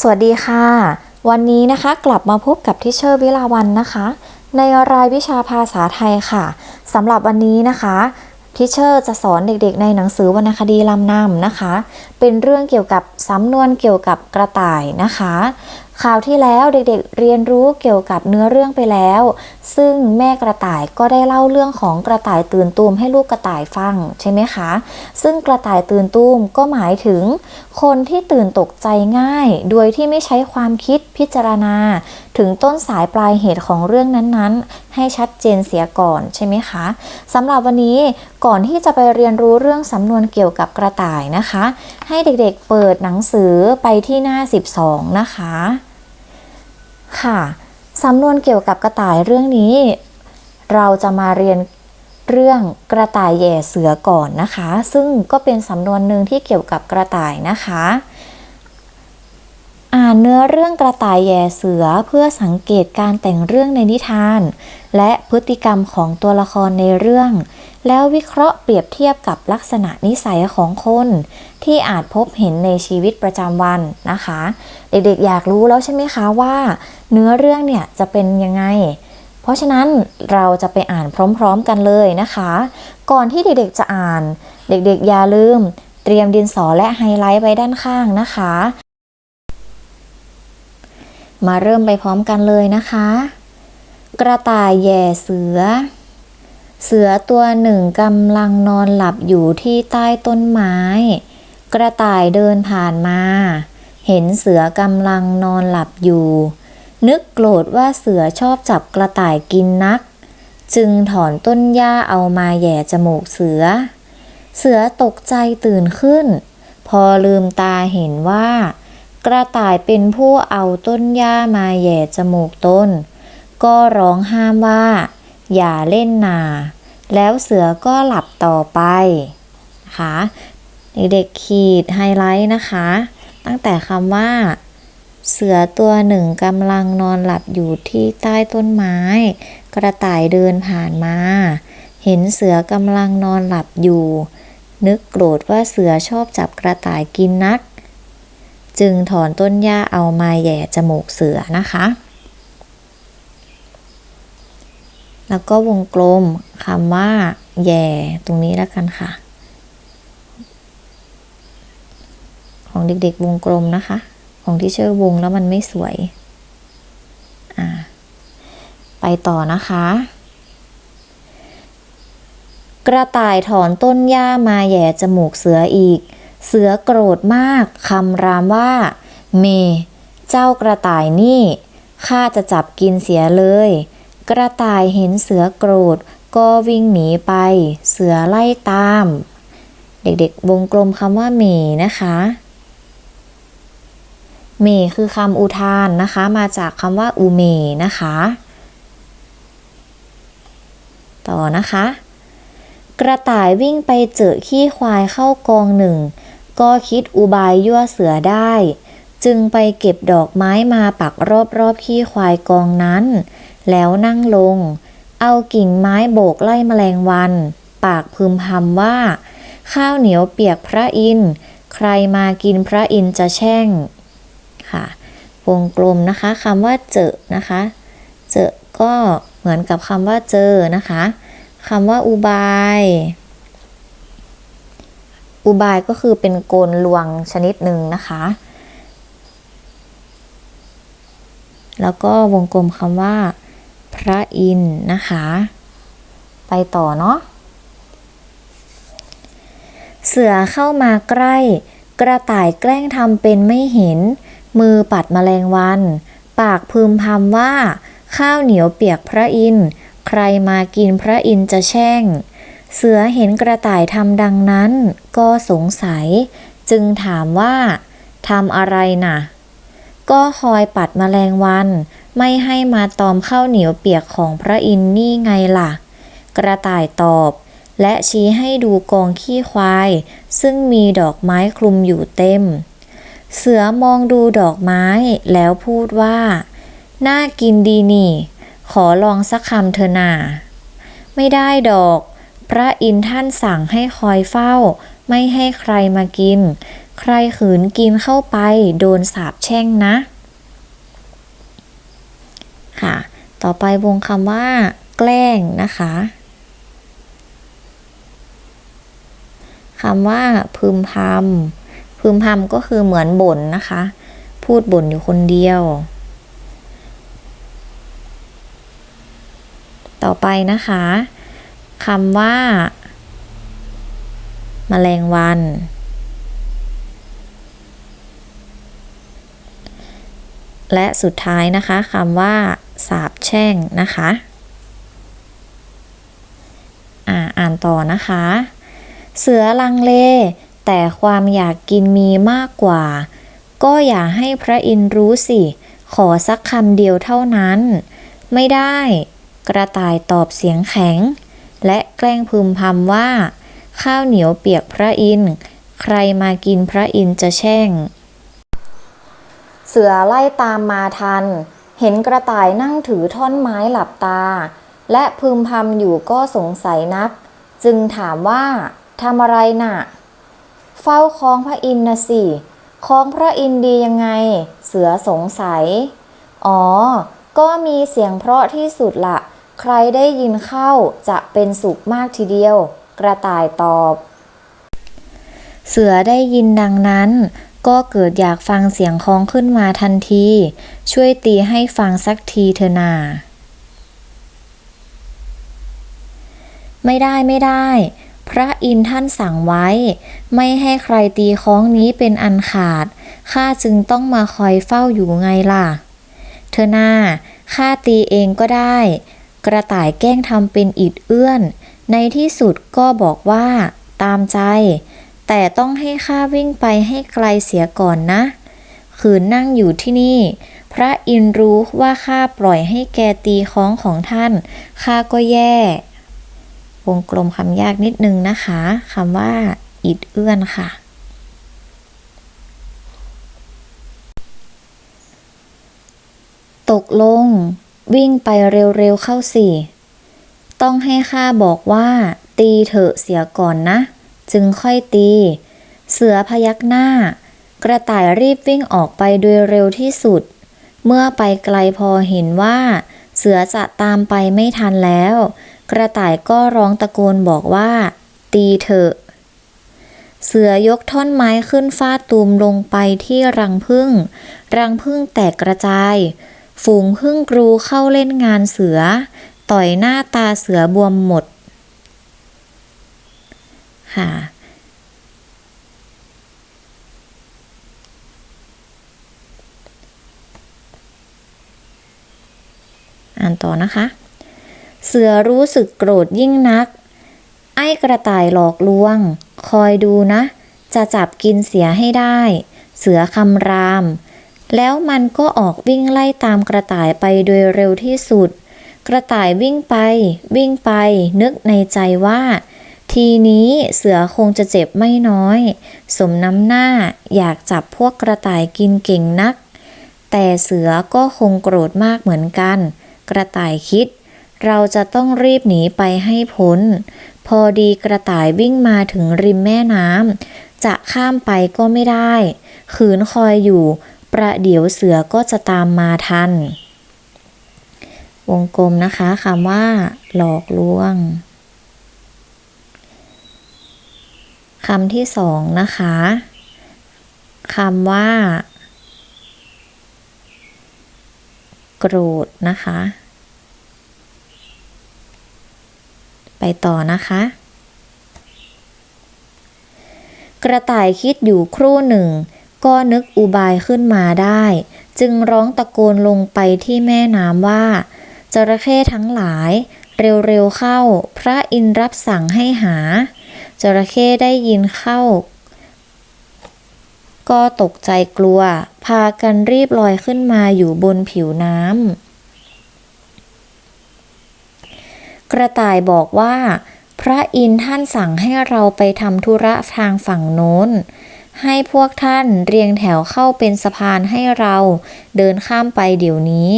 สวัสดีค่ะ วันนี้นะคะกลับมาพบกับทิเชอร์วิลาวันนะคะ ในรายวิชาภาษาไทยค่ะสำหรับวันนี้นะคะทิเชอร์จะสอนเด็กๆ ในหนังสือวรรณคดีลำนำนะคะ เป็นเรื่องเกี่ยวกับสำนวนเกี่ยวกับกระต่ายนะคะ คราวที่แล้วเด็กๆเรียนรู้เกี่ยวกับเนื้อเรื่องไปแล้ว ซึ่งแม่กระต่ายก็ได้เล่าเรื่องของกระต่ายตื่นตูมให้ลูกกระต่ายฟังใช่ไหมคะ ซึ่งกระต่ายตื่นตูมก็หมายถึง คนที่ตื่นตกใจง่าย โดยที่ไม่ใช้ความคิดพิจารณา ถึงต้นสายปลายเหตุของเรื่องนั้นๆ ให้ชัดเจนเสียก่อนใช่ไหมคะสำหรับวันนี้ก่อนที่จะไปเรียนรู้เรื่องสำนวนเกี่ยวกับกระต่ายนะคะ ให้เด็กๆเปิดหนังสือไปที่หน้า 12 นะคะ ค่ะสำนวนเกี่ยวกับกระต่ายเรื่องนี้ เราจะมาเรียนเรื่องกระต่ายแย่เสือก่อนนะคะ ซึ่งก็เป็นสำนวนหนึ่งที่เกี่ยวกับกระต่ายนะคะ อ่านเนื้อเรื่องกระต่ายแย่เสือเพื่อสังเกตการแต่งเรื่องในนิทาน และพฤติกรรมของตัวละครในเรื่อง แล้ววิเคราะห์เปรียบเทียบกับลักษณะนิสัยของคน ที่อาจพบเห็นในชีวิตประจำวันนะคะ เด็กๆอยากรู้แล้วใช่ไหมคะว่า เนื้อเรื่องเนี่ยจะเป็นยังไง เพราะฉะนั้นเราจะไปอ่านพร้อมๆกันเลยนะคะ ก่อนที่เด็กๆจะอ่าน เด็กๆอย่าลืม เตรียมดินสอและไฮไลท์ไว้ด้านข้างนะคะ มาเริ่มไปพร้อมกันเลยนะคะ กระต่ายแย่เสือ เสือตัวหนึ่งกำลังนอนหลับอยู่ที่ใต้ต้นไม้ กระต่ายเดินผ่านมา เห็นเสือกำลังนอนหลับอยู่ นึกโกรธว่าเสือชอบจับกระต่ายกินนัก จึงถอนต้นหญ้าเอามาแย่จมูกเสือ เสือตกใจตื่นขึ้น พอลืมตาเห็นว่า กระต่ายเป็นผู้เอาต้นหญ้ามาแย่จมูกต้น ก็ร้องห้ามว่า อย่าเล่นนา แล้วเสือก็หลับต่อไปนะคะเด็กๆขีดไฮไลท์นะคะ ตั้งแต่คำว่า เสือตัวหนึ่งกำลังนอนหลับอยู่ที่ใต้ต้นไม้ กระต่ายเดินผ่านมา เห็นเสือกำลังนอนหลับอยู่ นึกโกรธว่าเสือชอบจับกระต่ายกินนัก จึงถอนต้นหญ้าเอามาแย่จมูกเสือนะคะ แล้วก็วงกลมคำว่าแย่ตรงนี้แล้วกันค่ะ ของเด็กๆวงกลมนะคะ ของที่เชื่อวงแล้วมันไม่สวย อ่า ไปต่อนะคะ กระต่ายถอนต้นหญ้ามาแย่จมูกเสืออีก เสือโกรธมากคำรามว่า เม เจ้ากระต่ายนี่ข้าจะจับกินเสียเลย กระต่ายเห็นเสือโกรธ ก็วิ่งหนีไป เสือไล่ตาม เด็กๆวงกลมคำว่าเมนะคะเมคือคำอุทานนะคะ มาจากคำว่าอุเมนะคะ ต่อนะคะ กระต่ายวิ่งไปเจอขี้ควายเข้ากองหนึ่ง ก็คิดอุบายยั่วเสือได้ จึงไปเก็บดอกไม้มาปักรอบๆขี้ควายกองนั้น แล้วนั่งลง เอากิ่งไม้โบกไล่แมลงวัน ปากพึมพำว่า ข้าวเหนียวเปียกพระอินทร์ใครมากินพระอินทร์จะแช่งค่ะวงกลมนะคะคำว่าเจอนะคะ เจอก็เหมือนกับคำว่าเจอนะคะคำว่าอุบาย อุบายก็คือเป็นกลลวงชนิดหนึ่งนะคะ แล้วก็วงกลมคำว่า พระอินทร์นะคะ ไปต่อเนาะเสือเข้ามาใกล้ กระต่ายแกล้งทำเป็นไม่เห็น มือปัดแมลงวัน ปากพึมพำว่า ข้าวเหนียวเปียกพระอินทร์ใครมากินพระอินทร์จะแช่ง เสือเห็นกระต่ายทำดังนั้น ก็สงสัย จึงถามว่าทำอะไรน่ะ ก็คอยปัดแมลงวัน ไม่ให้มาตอมข้าวเหนียวเปียกของพระอินทร์นี่ไงล่ะ กระต่ายตอบ และชี้ให้ดูกองขี้ควาย ซึ่งมีดอกไม้คลุมอยู่เต็ม เสือมองดูดอกไม้แล้วพูดว่า น่ากินดีนี่ ขอลองสักคำเถอะนาไม่ได้ดอก พระอินทร์ท่านสั่งให้คอยเฝ้า ไม่ให้ใครมากิน ใครขืนกินเข้าไปโดนสาปแช่งนะ ค่ะ ต่อไปวงคำว่า แกล้งนะคะคำว่าพึมพำพึมพำก็คือเหมือนบ่นนะคะ พูดบ่นอยู่คนเดียว ต่อไปนะคะคำว่า แมลงวัน และสุดท้ายนะคะคำว่า สาบแช่งนะคะอ่าอ่านต่อนะคะ เสือลังเล แต่ความอยากกินมีมากกว่า ก็อย่าให้พระอินทร์รู้สิ ขอสักคำเดียวเท่านั้น ไม่ได้ กระต่ายตอบเสียงแข็ง และแกล้งพึมพำว่า ข้าวเหนียวเปียกพระอินทร์ใครมากินพระอินทร์จะแช่ง เสือไล่ตามมาทัน เห็นกระต่ายนั่งถือท่อนไม้หลับตา และพึมพำอยู่ก็สงสัยนัก จึงถามว่าทำอะไรน่ะ เฝ้าคล้องพระอินทร์นะสิคล้องพระอินทร์ดียังไง เสือสงสัย อ๋อ ก็มีเสียงเพราะที่สุดละใครได้ยินเข้าจะเป็นสุขมากทีเดียว กระต่ายตอบ เสือได้ยินดังนั้น ก็เกิดอยากฟังเสียงคล้องขึ้นมาทันที ช่วยตีให้ฟังสักทีเถอะนา ไม่ได้ไม่ได้ พระอินทร์ท่านสั่งไว้ ไม่ให้ใครตีคล้องนี้เป็นอันขาด ข้าจึงต้องมาคอยเฝ้าอยู่ไงล่ะ เธอหน้าข้าตีเองก็ได้ กระต่ายแกล้งทำเป็นอิดเอื้อน ในที่สุดก็บอกว่า ตามใจ แต่ต้องให้ข้าวิ่งไปให้ไกลเสียก่อนนะ ขืนนั่งอยู่ที่นี่ พระอินร์รู้ว่าข้าปล่อยให้แกตีคล้องของท่าน ข้าก็แย่ วงกลมคำยากนิดนึงนะคะคำว่า อิดเอื้อนค่ะ ตกลง วิ่งไปเร็วๆเข้าสิ ต้องให้ข้าบอกว่า ตีเถอะเสียก่อนนะ จึงค่อยตี เสือพยักหน้า กระต่ายรีบวิ่งออกไปโดยเร็วที่สุด เมื่อไปไกลพอเห็นว่า เสือจะตามไปไม่ทันแล้ว กระต่ายก็ร้องตะโกนบอกว่า ตีเถอะ เสือยกท่อนไม้ขึ้นฟาดตูมลงไปที่รังผึ้งรังผึ้งแตกกระจาย ฝูงผึ้งกรูเข้าเล่นงานเสือ ต่อยหน้าตาเสือบวมหมด ค่ะ อ่านต่อนะคะ เสือรู้สึกโกรธยิ่งนัก ไอ้กระต่ายหลอกลวง คอยดูนะ จะจับกินเสียให้ได้ เสือคำราม แล้วมันก็ออกวิ่งไล่ตามกระต่ายไปโดยเร็วที่สุด กระต่ายวิ่งไป วิ่งไป นึกในใจว่า ทีนี้เสือคงจะเจ็บไม่น้อย สมน้ำหน้าอยากจับพวกกระต่ายกินเก่งนัก แต่เสือก็คงโกรธมากเหมือนกัน กระต่ายคิด เราจะต้องรีบหนีไปให้พ้น พอดีกระต่ายวิ่งมาถึงริมแม่น้ำจะข้ามไปก็ไม่ได้ ขืนคอยอยู่ ประเดี๋ยวเสือก็จะตามมาทัน วงกลมนะคะคำว่า หลอกลวง คำที่สองนะคะคำว่า โกรธนะคะ ไปต่อนะคะ กระต่ายคิดอยู่ครู่หนึ่ง ก็นึกอุบายขึ้นมาได้ จึงร้องตะโกนลงไปที่แม่น้ำว่า จระเข้ทั้งหลาย เร็วๆเข้า พระอินทร์รับสั่งให้หา จระเข้ได้ยินเข้า ก็ตกใจกลัว พากันรีบลอยขึ้นมาอยู่บนผิวน้ำกระต่ายบอกว่า พระอินท่านสั่งให้เราไปทำธุระทางฝั่งโน้น ให้พวกท่านเรียงแถวเข้าเป็นสะพานให้เราเดินข้ามไปเดี๋ยวนี้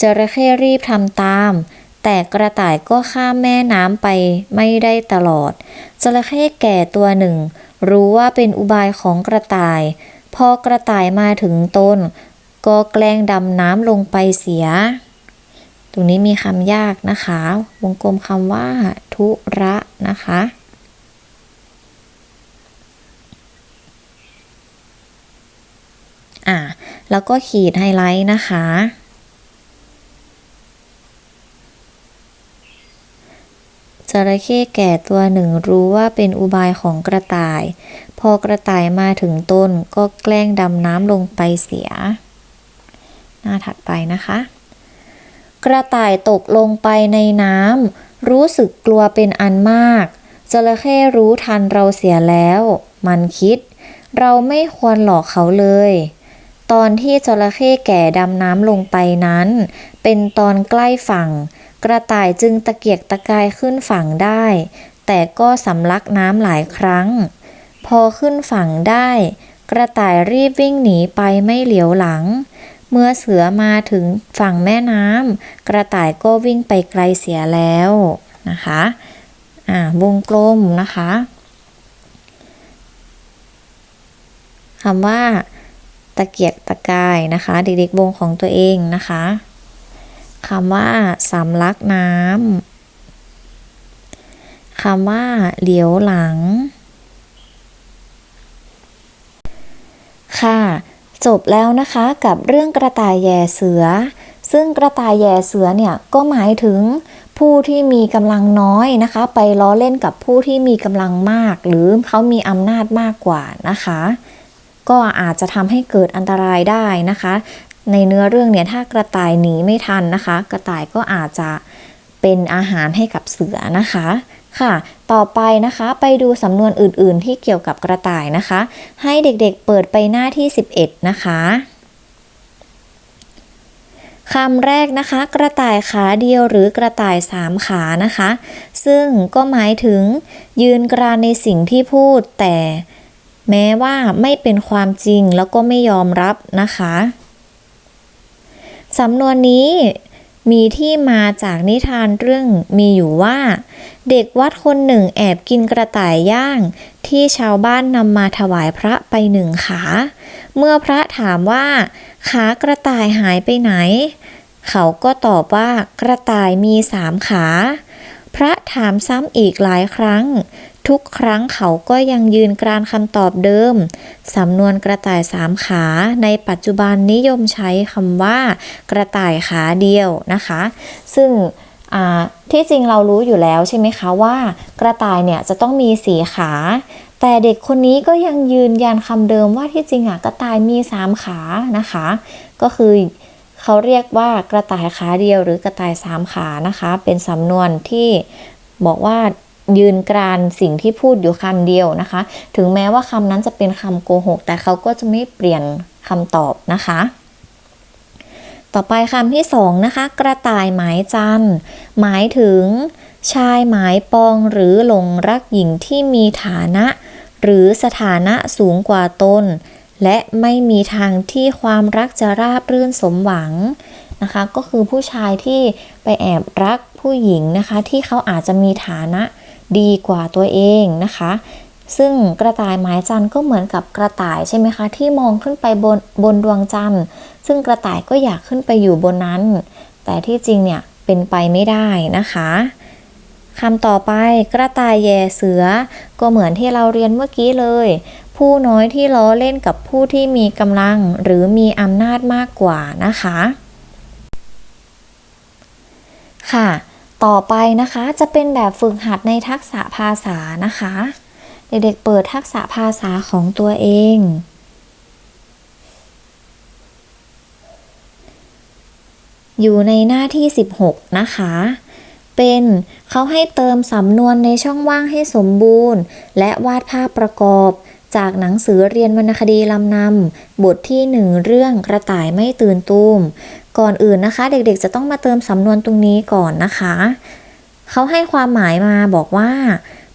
จระเข้รีบทำตาม แต่กระต่ายก็ข้ามแม่น้ำไปไม่ได้ตลอด จระเข้แก่ตัวหนึ่ง รู้ว่าเป็นอุบายของกระต่าย พอกระต่ายมาถึงต้น ก็แกล้งดำน้ำลงไปเสีย ตรงนี้มีคำยากนะคะ วงกลมคำว่า ทุระนะคะอะแล้วก็ขีดไฮไลท์นะคะ จระเข้แก่ตัวหนึ่งรู้ว่าเป็นอุบายของกระต่าย พอกระต่ายมาถึงต้นก็แกล้งดำน้ำลงไปเสีย หน้าถัดไปนะคะ กระต่ายตกลงไปในน้ำรู้สึกกลัวเป็นอันมาก จระเข้รู้ทันเราเสียแล้ว มันคิด เราไม่ควรหลอกเขาเลย ตอนที่จระเข้แก่ดำน้ำลงไปนั้น เป็นตอนใกล้ฝั่ง กระต่ายจึงตะเกียกตะกายขึ้นฝั่งได้ แต่ก็สำลักน้ำหลายครั้ง พอขึ้นฝั่งได้ กระต่ายรีบวิ่งหนีไปไม่เหลียวหลัง เมื่อเสือมาถึงฝั่งแม่น้ำกระต่ายก็วิ่งไปไกลเสียแล้วนะคะอ่าวงกลมนะคะคำว่าตะเกียกตะกายนะคะ เด็กๆวงของตัวเองนะคะ คำว่าสำลักน้ำ คำว่าเหลียวหลัง ค่ะ จบแล้วนะคะกับเรื่องกระต่ายแย่เสือ ซึ่งกระต่ายแย่เสือเนี่ยก็หมายถึงผู้ที่มีกำลังน้อยนะคะ ไปล้อเล่นกับผู้ที่มีกำลังมาก หรือเขามีอำนาจมากกว่านะคะ ก็อาจจะทำให้เกิดอันตรายได้นะคะ ในเนื้อเรื่องเนี่ยถ้ากระต่ายหนีไม่ทันนะคะ กระต่ายก็อาจจะเป็นอาหารให้กับเสือนะคะค่ะ ต่อไปนะคะไปดูสำนวนอื่นๆ ที่เกี่ยวกับกระต่ายนะคะ ให้เด็กๆเปิดไปหน้าที่ 11 นะคะคำแรกนะคะ กระต่ายขาเดียวหรือกระต่ายสามขานะคะ ซึ่งก็หมายถึงยืนกรานในสิ่งที่พูดแต่แม้ว่าไม่เป็นความจริงแล้วก็ไม่ยอมรับนะคะ สำนวนนี้มีที่มาจากนิทานเรื่องมีอยู่ว่า เด็กวัดคนหนึ่งแอบกินกระต่ายย่าง ที่ชาวบ้านนำมาถวายพระไปหนึ่งขา เมื่อพระถามว่า ขากระต่ายหายไปไหน เขาก็ตอบว่ากระต่ายมีสามขา พระถามซ้ำอีกหลายครั้ง ทุกครั้งเขาก็ยังยืนกรานคำตอบเดิม สำนวนกระต่ายสามขา ในปัจจุบันนิยมใช้คำว่า กระต่ายขาเดียวนะคะ ซึ่งที่จริงเรารู้อยู่แล้วใช่ไหมคะว่ากระต่ายเนี่ยจะต้องมีสีขา แต่เด็กคนนี้ก็ยังยืนยันคำเดิมว่าที่จริงอะกระต่ายมีสามขานะคะ ก็คือเขาเรียกว่ากระต่ายขาเดียวหรือกระต่ายสามขานะคะ เป็นสำนวนที่บอกว่า ยืนกรานสิ่งที่พูดอยู่คำเดียวนะคะ ถึงแม้ว่าคำนั้นจะเป็นคำโกหก แต่เขาก็จะไม่เปลี่ยนคำตอบนะคะ ต่อไปคำที่สองนะคะ กระต่ายหมายจันหมายถึง ชายหมายปองหรือหลงรักหญิงที่มีฐานะ หรือสถานะสูงกว่าตนและไม่มีทางที่ความรักจะราบรื่นสมหวังนะคะ ก็คือผู้ชายที่ไปแอบรักผู้หญิงนะคะ ที่เขาอาจจะมีฐานะ ดีกว่าตัวเองนะคะ ซึ่งกระต่ายหมายจันทร์ก็เหมือนกับกระต่ายใช่ไหมคะ ที่มองขึ้นไปบนบนดวงจันทร์ ซึ่งกระต่ายก็อยากขึ้นไปอยู่บนนั้น แต่ที่จริงเนี่ยเป็นไปไม่ได้นะคะคำต่อไปกระต่ายแย่เสือ ก็เหมือนที่เราเรียนเมื่อกี้เลย ผู้น้อยที่ล้อเล่นกับผู้ที่มีกำลังหรือมีอำนาจมากกว่านะคะ ค่ะ ต่อไปนะคะจะเป็นแบบฝึกหัดในทักษะภาษานะคะ เด็กๆเปิดทักษะภาษาของตัวเอง อยู่ในหน้าที่ 16 นะคะ เป็นเขาให้เติมสำนวนในช่องว่างให้สมบูรณ์ และวาดภาพประกอบ จากหนังสือเรียนวรรณคดีลำนำบทที่หนึ่งเรื่องกระต่ายไม่ตื่นตูม ก่อนอื่นนะคะ เด็กๆ จะต้องมาเติมสำนวนตรงนี้ก่อนนะคะ เขาให้ความหมายมาบอกว่า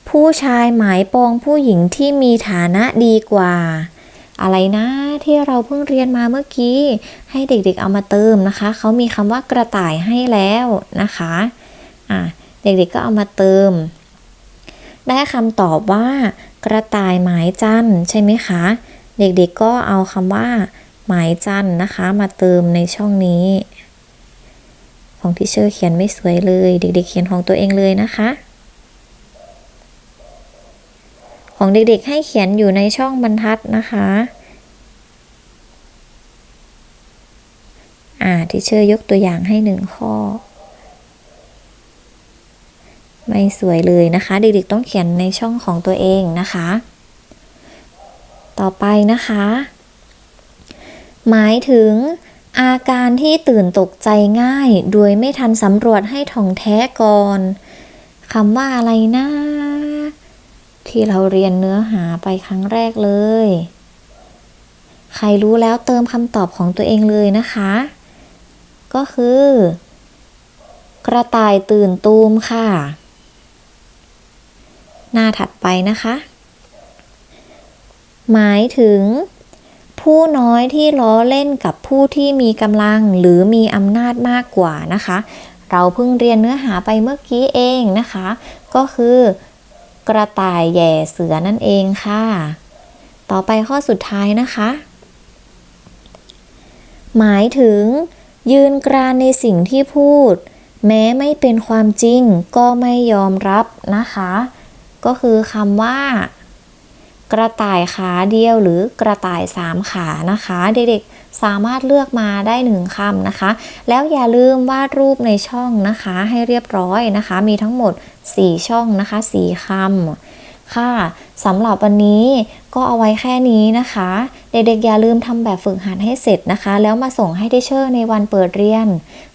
ผู้ชายหมายปองผู้หญิงที่มีฐานะดีกว่า อะไรนะที่เราเพิ่งเรียนมาเมื่อกี้ ให้เด็กๆเอามาเติมนะคะ เขามีคำว่ากระต่ายให้แล้วนะคะอะเด็กๆก็เอามาเติม ได้คำตอบว่า กระต่ายหมายจันใช่ไหมคะ เด็กๆก็เอาคำว่าหมายจันนะคะ มาเติมในช่องนี้ ของที่เชอร์เขียนไม่สวยเลย เด็ก ๆ เขียนของตัวเองเลยนะคะ ของเด็กๆให้เขียนอยู่ในช่องบรรทัดนะคะอ่าที่เชอร์ยกตัวอย่างให้หนึ่งข้อ ไม่สวยเลยนะคะ เด็กๆต้องเขียนในช่องของตัวเองนะคะ ต่อไปนะคะ หมายถึงอาการที่ตื่นตกใจง่าย โดยไม่ทันสำรวจให้ท่องแท้ก่อนคำว่าอะไรนะที่เราเรียนเนื้อหาไปครั้งแรกเลย ใครรู้แล้วเติมคำตอบของตัวเองเลยนะคะ ก็คือ กระต่ายตื่นตูมค่ะ หน้าถัดไปนะคะ หมายถึง ผู้น้อยที่ล้อเล่นกับผู้ที่มีกำลังหรือมีอำนาจมากกว่านะคะ เราเพิ่งเรียนเนื้อหาไปเมื่อกี้เองนะคะ ก็คือกระต่ายแย่เสือนั่นเองค่ะ ต่อไปข้อสุดท้ายนะคะ หมายถึง ยืนกรานในสิ่งที่พูด แม้ไม่เป็นความจริงก็ไม่ยอมรับนะคะ ก็คือคำว่า กระต่ายขาเดียวหรือกระต่ายสามขานะคะ เด็กๆสามารถเลือกมาได้หนึ่งคำนะคะ แล้วอย่าลืมวาดรูปในช่องนะคะ ให้เรียบร้อยนะคะ มีทั้งหมด 4 ช่องนะคะ4คำค่ะสำหรับวันนี้ก็เอาไว้แค่นี้นะคะ เด็กๆอย่าลืมทำแบบฝึกหัดให้เสร็จนะคะ แล้วมาส่งให้ได้เชอร์ในวันเปิดเรียน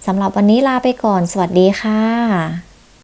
สำหรับวันนี้ลาไปก่อน สวัสดีค่ะ